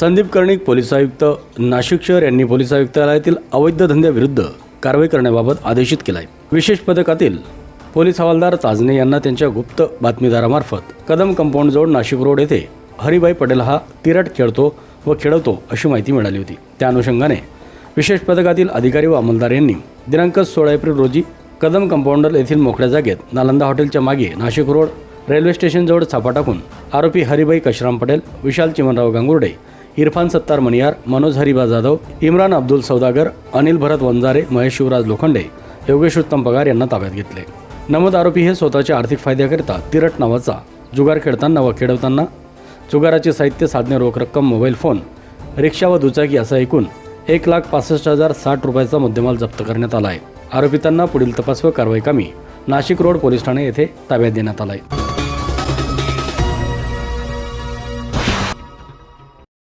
Sandeep Karnik police आयुक्त नाशिक शहर यांनी पोलीस आयुक्तालयातील अवैध धंद्याविरुद्ध कारवाई करण्याबाबत आदेशित केला आहे विशेष पथकातील पोलीस हवालदार ताजने यांना त्यांच्या गुप्त बातमीदारामार्फत कदम कंपाऊंडजवळ नाशिक रोड येथे हरिभाई पटेल हा तिरट खेळतो व खेळवतो अशी माहिती मिळाली होती. त्या अनुषंगाने विशेष पथकातील अधिकारी व अंमलदार यांनी दिनांक सोळा एप्रिल रोजी कदम कंपाऊंडर येथील मोकळ्या जागेत नालंदा हॉटेलच्या मागे नाशिक रोड रेल्वे स्टेशनजवळ छापा टाकून आरोपी हरिभाई कशराम पटेल विशाल चिमनराव गांगुर्डे इरफान सत्तार मनियार मनोज हरिबा जाधव इम्रान अब्दुल सौदागर अनिल भरत वंजारे महेश शिवराज लोखंडे योगेश उत्तम पगार यांना ताब्यात घेतले. नमद आरोपी हे स्वतःच्या आर्थिक फायद्याकरिता तिरट नावाचा जुगार खेळताना व खेळवताना जुगाराचे साहित्य साधने रोख रक्कम मोबाईल फोन रिक्षा व दुचाकी असा एकूण एक लाख पासष्ट हजार साठ रुपयाचा मुद्देमाल जप्त करण्यात आला आहे आरोपितांना पुढील तपास व कारवाई कामी नाशिक रोड पोलीस ठाणे येथे ताब्यात देण्यात आला आहे